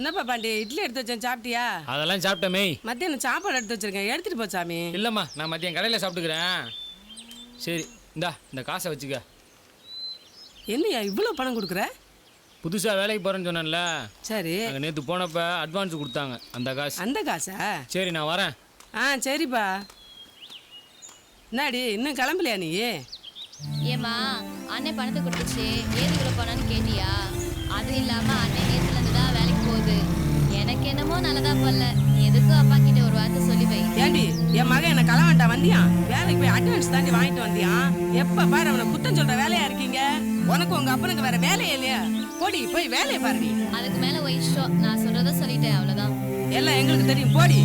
என்னப்பா பாண்டி இட்லி எடுத்து வச்சேன் சாப்பிட்டியா? அதெல்லாம் சாப்பிட்டமே மத்தியானம் சாப்பாடு எடுத்து வச்சிருக்கேன். எடுத்துட்டு போ சாமி. இல்லைம்மா நான் மதியம் கடையில் சாப்பிட்டுக்கிறேன். சரி இந்தா இந்த காசை வச்சுக்க. என்னய்யா இவ்வளோ பணம் கொடுக்குற? புதுசாக வேலைக்கு போகிறேன்னு சொன்னேன்ல. சரி. அங்கே நேற்று போனப்ப அட்வான்ஸ் கொடுத்தாங்க அந்த காசு. அந்த காசா? சரி நான் வரேன். ஆ சரிப்பா. என்னடி இன்னும் கிளம்பலையா நீ? ஏம்மா அண்ணன் பணத்தை கொடுத்துச்சு. ஏது இவ்வளோ பணம்னு கேட்டியா? அது இல்லாம அண்ணன் நேத்துல என்னமோ நல்லதா பண்ணல எதுக்கும் அப்பா கிட்ட ஒரு வார்த்தை சொல்லி வை. ஏண்டி என் மகன் என்ன களவாண்டா வந்தியான் வேலைக்கு போய் அட்வான்ஸ் தாண்டி வாங்கிட்டு வந்தியான் எப்ப பாரு அவனை குத்தம் சொல்ற வேலையா இருக்கீங்க? உனக்கு உங்க அப்பனுக்கு வேற வேலையே இல்லையா. போடி போய் வேலையை பாருடி அதுக்கு மேல இஷ்டம். நான் சொல்றத சொல்லிட்டேன் அவ்வளவுதான். எல்லாம் எங்களுக்கு தெரியும். போடி.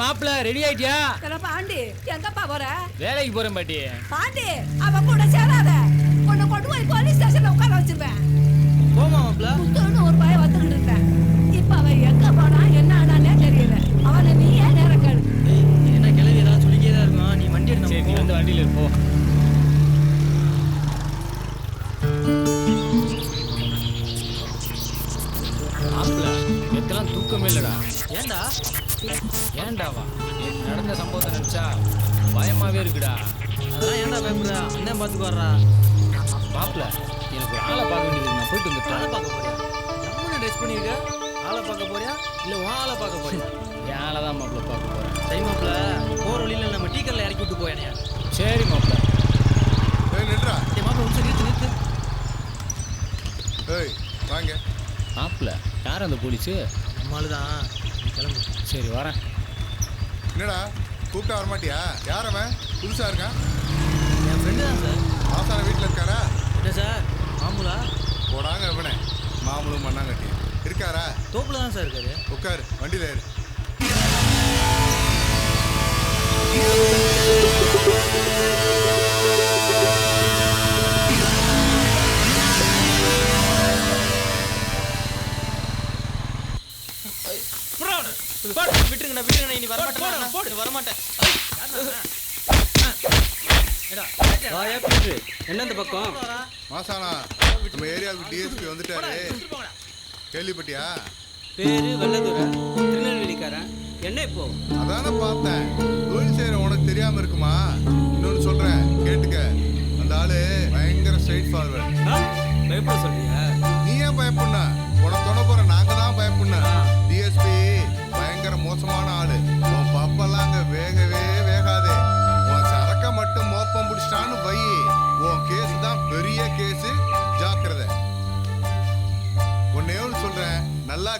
மாப்பிள்ள ரெடி ஆயிட்டியா? பாண்டி. எங்கப்பா போற? வேலைக்கு போகிறேன் பாட்டி. பாண்டி அவ கூட சேராத பயப்படுற அண்ணன் பார்த்துக்கு வர்றா? மாப்பிள்ள எனக்கு ஒரு ஆளை பார்க்க வேண்டியது. நான் போயிட்டு ஆளை வந்துட்டேன் பார்க்க போறியா? நம்ம ட்ரெஸ் பண்ணிருக்க ஆளை பார்க்க போறியா? இல்ல உன் ஆளை பார்க்க போறியா? என் ஆளை தான் மாப்பிள்ள பார்க்க போகிறேன் சரி மாப்ள போற வழியில நம்ம டீ கல்ல இறக்கி விட்டு போயானே சரி மாப்பிள்ள ஏய் நில்றா சரி மாப்ள நிமிஷம் நிறுத்து நிறுத்து. ஏய் வாங்க. மாப்பிள்ள யார் அந்த போலீஸு? நம்மளால தான் கிளம்பு. சரி வரேன். என்னடா கூப்பிட்டா வரமாட்டியா? யார் அவன்? புதுசா இருக்கான்? ஆசான வீட்டில் இருக்காரா என்ன சார் மாமூலா போடாங்க அவனே மாமூலும் மண்ணாங்கட்டி இருக்காரா தோப்புல தான் சார் இருக்காரு உட்காரு வண்டியில் ஏறு விட்டுருங்கண்ணா விட்டுருங்கண்ணா இனி வரமாட்டேன் போடு வரமாட்டேன் என்ன இந்த பக்கம்? மாசானா நம்ம ஏரியாவுக்கு டிஎஸ்பி வந்துட்டாரு. கேள்விப்பட்டியா? பேரு வெள்ளதுரை திருநெல்வேலிக்காரன். என்ன இப்போ? அதானே பார்த்தேன். தொழில் செய்கிற உனக்கு தெரியாம இருக்குமா? இன்னொன்று சொல்றேன் கேட்டுக்க. அந்த ஆளு பயங்கர ஸ்ட்ரைட் ஃபார்வர்ட்? பயப்பட சொல்றியா? நீ ஏன் பயப்படன? உனக்கு தொட போற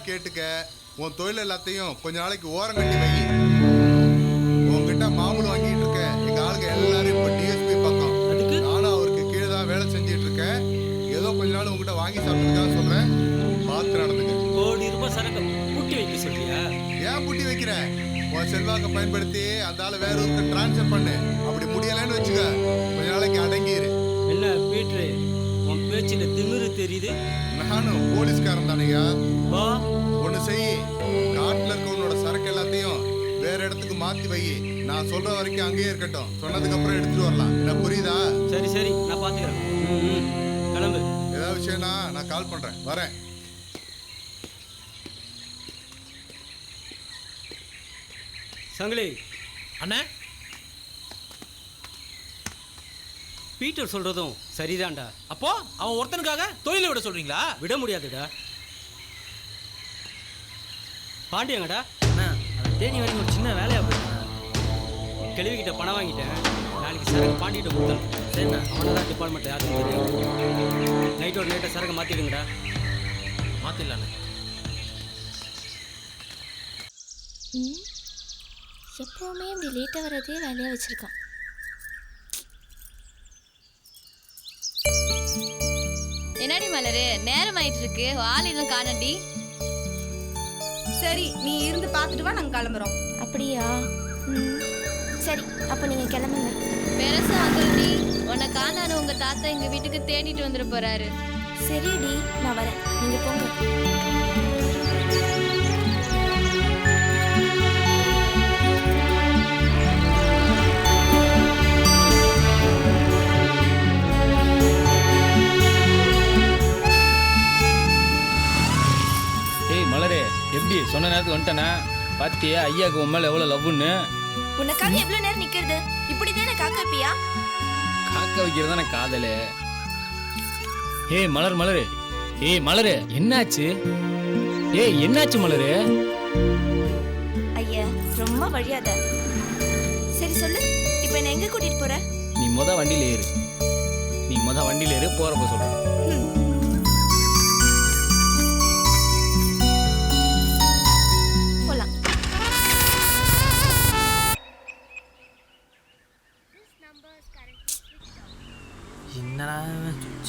கேட்டுக்க. உன் தொழில் எல்லாத்தையும் கொஞ்ச நாளைக்கு ஓரம் கட்டி வை. உன்கிட்ட மாமூல் வாங்கிட்டு இருக்க. எங்க ஆளுங்க எல்லாரும் இப்ப டிஎஸ்பி பக்கம்? நானும் அவருக்கு கீழே தான் வேலை செஞ்சிட்டு இருக்கேன். ஏதோ கொஞ்ச நாள் உங்ககிட்ட வாங்கி சாப்பிட்டுருக்காக சொல்றேன். பார்த்து நடந்துக்க. கோடி ரூபாய் சரக்கு. புட்டி வைக்க சொல்றியா? ஏன் பூட்டி வைக்கிற? உன் செல்வாக்க பயன்படுத்தி அந்த ஆளை வேற ஊருக்கு டிரான்ஸ்ஃபர் பண்ணு. அப்படி முடியலைன்னு வச்சுக்க. கொஞ்ச நாளைக்கு அடங்கிரு. என்ன பீட்ரு? உன் பேச்சில திமிரு தெரியுது. நானும் போலீஸ்காரன் தானையா ஒன்று செய். காட்டில் இருக்க உன்னோட சரக்கு எல்லாத்தையும் வேற இடத்துக்கு மாத்தி வை. நான் சொல்ற வரைக்கும் அங்கேயே இருக்கட்டும். சொன்னதுக்கு அப்புறம் எடுத்துட்டு வரலாம். என்ன புரியுதா? சரி சரி. நான் பாத்துக்கிறேன். கிளம்பு. ஏதாவது விஷயம்னா நான் கால் பண்றேன். வரேன். சங்கிலி. அண்ணே. பீட்டர் சொல்றதும் சரிதான்டா. அப்போ அவன் ஒருத்தனுக்காக தொழிலை விட சொல்றீங்களா? விட முடியாதுடா. பாண்டியங்கடா அண்ணா அந்த தேனி வரைக்கும் ஒரு சின்ன வேலையா போயிருந்தேன் கிட்ட பணம் வாங்கிட்டேன். நாளைக்கு சரக்கு பாண்டிகிட்ட கொடுத்தேன். சரிண்ணா அவனை தான் டிபார்ட்மெண்ட்டில் யாருக்கும் தெரியும் நைட்டோட நைட்டை சரக்கு மாற்றிடுங்கடா மாத்திடலாண்ணே. ம் எப்போவுமே இப்படி லேட்டாக வர்றதே வேலையாக வச்சுருக்கான். என்னடி மலரு நேரம் ஆயிட்டு இருக்கு ஆள் இன்னும் காணண்டி சரி நீ இருந்து பார்த்துட்டு வா நாங்க கிளம்புறோம். அப்படியா? ம். சரி அப்போ நீங்கள் கிளம்புங்க. பெருசா வந்துருடி உன்னை காணாரு உங்க தாத்தா எங்க வீட்டுக்கு தேடிட்டு வந்துட போறாரு. சரிடி நான் வரேன். நீங்க போங்க. எப்படி சொன்ன நேரத்துக்கு வந்துட்டேனா. பாத்தியா ஐயாக்கு உன் மேல எவ்வளவு லவ்னு உனக்காக எவ்வளவு நேரம் நிக்கிறது? இப்படி தானே காக்க வைப்பியா? காக்க வைக்கிறது தானே காதலு. ஏய் மலர் மலரு. ஏய் மலரு என்னாச்சு? ஏய் என்னாச்சு மலரு? ஐயா ரொம்ப வழியாத. சரி சொல்லு இப்போ என்ன எங்க கூட்டிட்டு போற? நீ முத வண்டியில ஏறு. நீ முத வண்டியில ஏறு போறப்ப சொல்றேன்.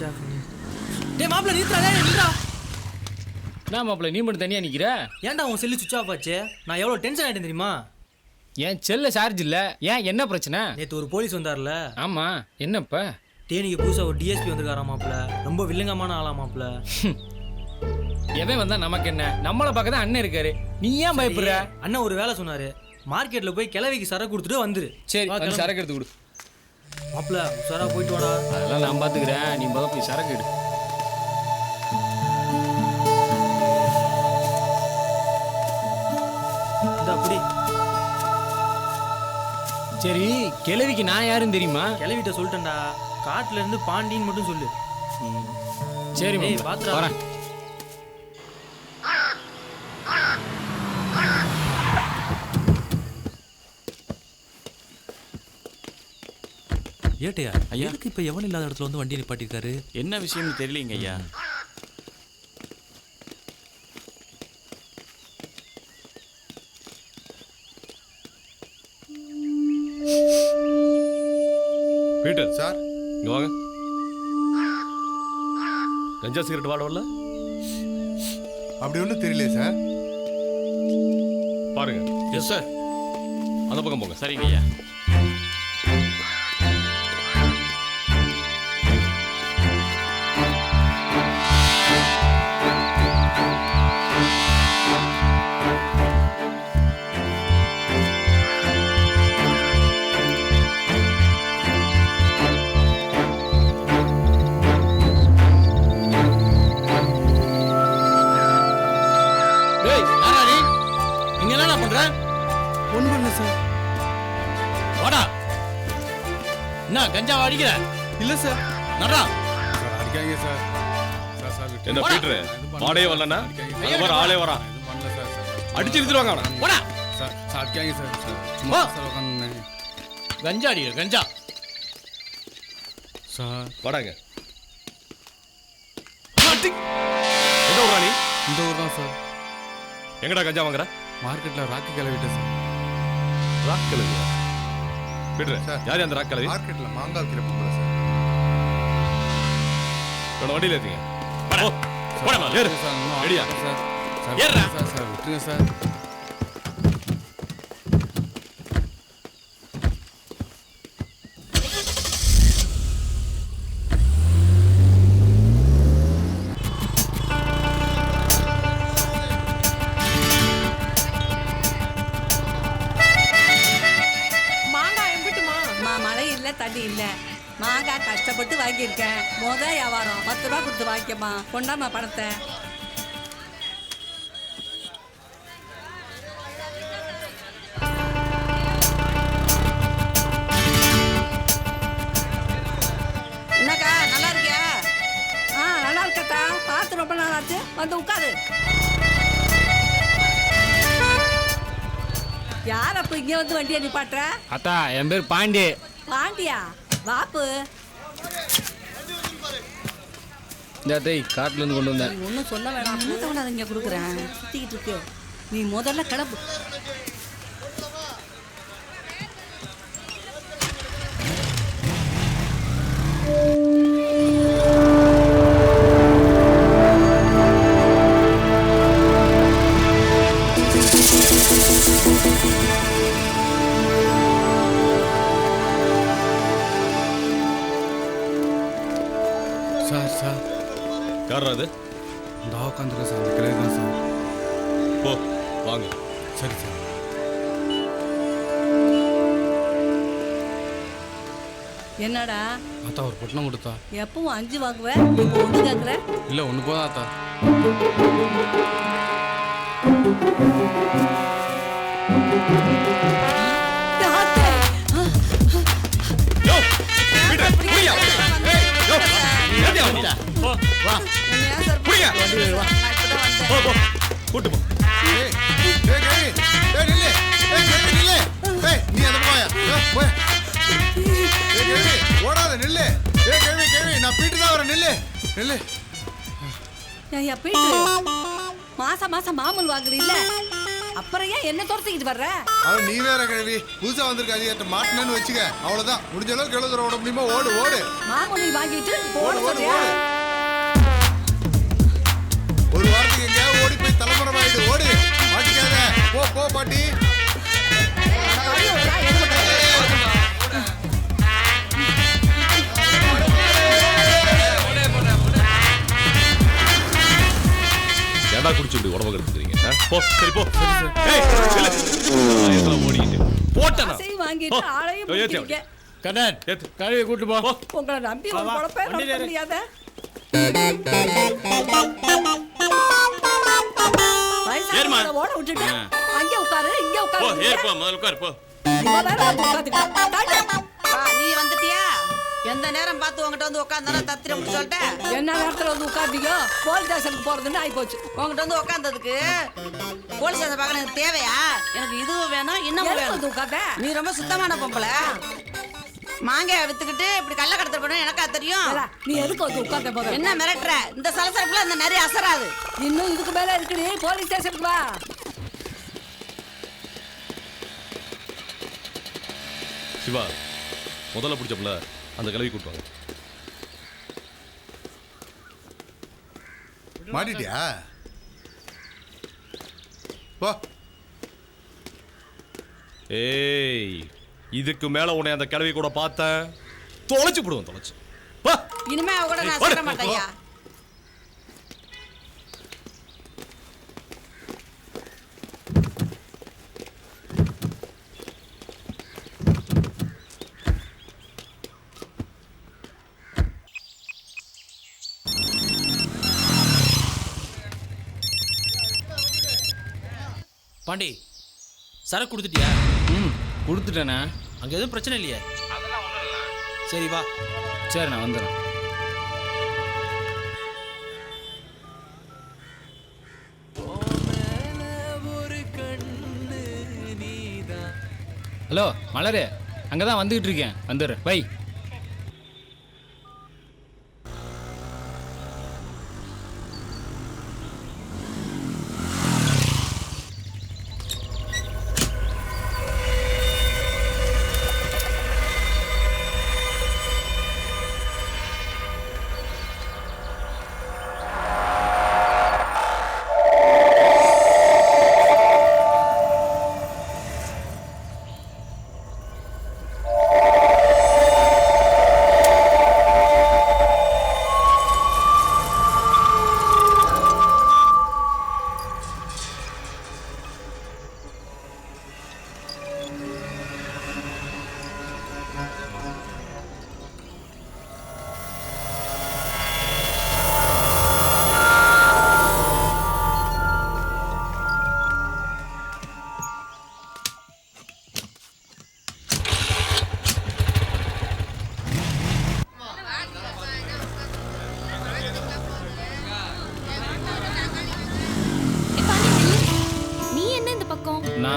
ஆஃப் டேய் மாப்பிள்ள நிறுத்துறா டேய் நிறுத்துறா என்ன மாப்பிள்ள நீ மட்டும் தனியா நிக்கிற? ஏன்டா உன் செல்லு சுவிட்ச் ஆஃப் ஆச்சு? நான் எவ்வளோ டென்ஷன் ஆயிட்டேன் தெரியுமா? ஏன் செல்ல சார்ஜ் இல்ல? ஏன் என்ன பிரச்சனை? நேற்று ஒரு போலீஸ் வந்தார்ல. ஆமா என்னப்ப தேனிக்கு புதுசாக ஒரு டிஎஸ்பி வந்திருக்காரா மாப்பிள்ள? ரொம்ப வில்லங்கமான ஆளா மாப்பிள்ள. எவன் வந்தா நமக்கு என்ன? நம்மள பார்க்க தான் அண்ணன் இருக்காரு. நீ ஏன் பயப்படுற? அண்ணன் ஒரு வேலை சொன்னாரு. மார்க்கெட்ல போய் கிழவிக்கு சரக்கு கொடுத்துட்டு வந்துரு. சரி. சரக்கு எடுத்து கொடு. மாப்பிள்ள உஷாரா போயிட்டு வாடா. அதெல்லாம் நான் பாத்துக்கிறேன். நீ முத போய் சரக்கு எடு. இந்த அப்படி சரி கிழவிக்கு நான் யாருன்னு தெரியுமா? கிளவிட்ட சொல்லிட்டேன்டா. காட்டுல இருந்து பாண்டின்னு மட்டும் சொல்லு. சரி பாத்துடா. வரேன். ஏட்டையா? ஐயா. எதுக்கு இப்ப எவன் இல்லாத இடத்துல வந்து வண்டி நிப்பாட்டிருக்காரு என்ன விஷயம்னு தெரியலீங்க ஐயா. பீட்டர். சார். இங்க வாங்க. கஞ்சா சிகரெட் வாட வரல அப்படி ஒன்றும் தெரியல சார். பாருங்க. எஸ் சார் அந்த பக்கம் போங்க. சரிங்க ஐயா. என்ன கஞ்சாவா அடிக்கிற இல்ல சார். நடா சார் அடிக்காங்க சார். என்ன பீட்ரு வாடே வரலன்னா அந்த மாதிரி ஆளே வரான். அடிச்சு எடுத்துருவாங்க அவனை. போடா. சார் சார் அடிக்காங்க சார். சார் வா. சும்மா சார் உட்காந்துருந்தேன் கஞ்சா அடிக்கிற கஞ்சா. சார். வாடாங்க. எந்த ஊரா நீ? இந்த ஊர் தான் சார். எங்கடா கஞ்சா வாங்குற? மார்க்கெட்டில் ராக்கி கிளவிட்டேன் சார். ராக் கிழவி பீட்ரு சார். யார் அந்த ராக் கிழவி மார்க்கெட்டில் மாங்காய் விற்கிற பொம்பளை சார் இவனை வண்டியில ஏத்துங்க போடா. போடா, ஏறு சார் இன்னும் ரெடியா? ஆகல சார் சார் ஏறுடா. சார் சார் விட்டுருங்க சார் வாங்கிக்கம்மா கொண்டாம்மா பணத்தை என்னக்கா நல்லா இருக்கியா? ஆ நல்லா இருக்கட்டா பார்த்து ரொம்ப நாள் ஆச்சு. வந்து உட்காரு. யார் அப்போ இங்கே வந்து வண்டியை நிப்பாட்டுற? அத்தா என் பேர் பாண்டி. பாண்டியா? வாப்பு. இந்த டேய் காட்டுல இருந்து கொண்டு வந்தேன் ஒன்றும் சொல்ல வேணாம். மூத்த கொண்டாந்து இங்கே கொடுக்குறேன். சுற்றிக்கிட்டு இருக்கு நீ முதல்ல கிளம்பு. சார் சார் அது இந்த உட்காந்துருக்க சார் அந்த கிளை தான் சார் போ வாங்க. சரி சார். என்னடா? ஆத்தா ஒரு பொட்டணம் கொடுத்தா. எப்பவும் அஞ்சு வாங்குவேன் இப்போ ஒன்று கேட்குற இல்லை ஒன்று யோ விடு புரியா ஏய் யோ ஏத்தியா வந்தா போ வா. புரியா போ போ. கூட்டு போ. ஏய் ஏய் கேவி ஏய் நில்லு. ஏய் கேவி நில்லு. ஏய் நீ அந்த போயா போய். ஏய் கேவி ஓடாத நில்லு. ஏய் கேவி கேவி நான் பீட்டு தான் வரேன். நில்லு. நில்லு. ஐயா போயிட்டு மாசம் மாசம் மாமூல் வாங்குறீல்ல. அப்புறம் ஏன் என்ன துரத்திக்கிட்டு வர்ற? அவன் நீ வேற கேள்வி. புதுசா வந்திருக்க அதிகாரத்தை மாட்டினு வச்சுக்க. அவ்வளவுதான். முடிஞ்ச அளவுக்கு எவ்வளவு தூரம் ஓட முடியுமோ? ஓடு ஓடு. மாமூல் வாங்கிட்டு ஓடு ஓடு. ஓடி போய் தலைமுறை ஆயிடு ஓடு. மாட்டிக்காத. போ போ பாட்டி? ஏடா குடிச்சு இப்படி உடம்பு கெடுத்துக்கிறீங்க? போ சரி போ. ஓடிக்கிட்டு? போட்டேனா? வாங்கிட்டு. ஆளையும் பிடிக்கிறீங்க. கண்ணன் ஏத்து. கழுவி கூட்டு போ. போ. உங்களை நம்பி ஒரு குழப்பம் நடத்த முடியாத ஏறுமா. ஓட விட்டுட்டு அங்கே உட்காரு இங்க போ உட்காரு. ஏறு போ முதல்ல உட்காரு போ. இவன் வேற வந்து உட்காந்துக்கிட்டான். தள்ளு. நீ வந்துட்டியா? எந்த நேரம் பார்த்து உங்ககிட்ட வந்து உட்காந்தானே தத்திர முடிச்சு சொல்லிட்டேன். என்ன நேரத்துல வந்து உட்காந்தீங்க போலீஸ் ஸ்டேஷனுக்கு போறதுன்னு ஆகி போச்சு உங்ககிட்ட வந்து உட்காந்ததுக்கு போலீஸ் ஸ்டேஷன் பார்க்க எனக்கு தேவையா? எனக்கு இதுவும் வேணும் இன்னமும் வந்து வேணும் நீ ரொம்ப சுத்தமான பொம்பளை. மாங்காய் வித்துக்கிட்டு இப்படி கள்ள கடத்தல் பண்ண எனக்கா தெரியும். நீ எதுக்கு வந்து உட்கார்ந்த போத என்ன மிரட்டுற? இந்த சலசலப்புல இந்த நிறைய அசராது. இன்னும் இதுக்கு மேல இருக்குடி போலீஸ் ஸ்டேஷனுக்கு வா. சிவா முதல்ல பிடிச்சப்பல அந்த கிளவி கூட்டு வாங்க. மாட்டிட்டியா? போ. ஏய் இதுக்கு மேல உன்னை அந்த கிளவி கூட பார்த்தேன். தொலைச்சு போடுவேன் தொலைச்சு. வா இனிமே அவ கூட நான். சேர மாட்டேயா பாண்டி சரக்கு கொடுத்துட்டியா? ம். கொடுத்துட்டேண்ணே அங்கே எதுவும் பிரச்சனை இல்லையே? சரி வா. சரி நான் வந்துடுறேன். ஹலோ மலரு. அங்கே தான் வந்துக்கிட்டு இருக்கேன். வந்துடுறேன். பை.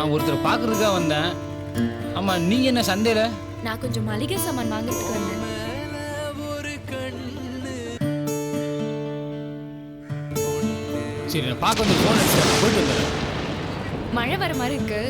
நான் ஒருத்தர் பார்க்கறதுக்காக வந்தேன். ஆமாம் நீங்கள் என்ன சந்தையில்? நான் கொஞ்சம் மளிகை சாமான் வாங்குறதுக்கு வந்தேன். சரி நான் பார்க்க வந்து அடிச்சு போயிட்டு வந்துடுறேன். மழை வர மாதிரி இருக்கு.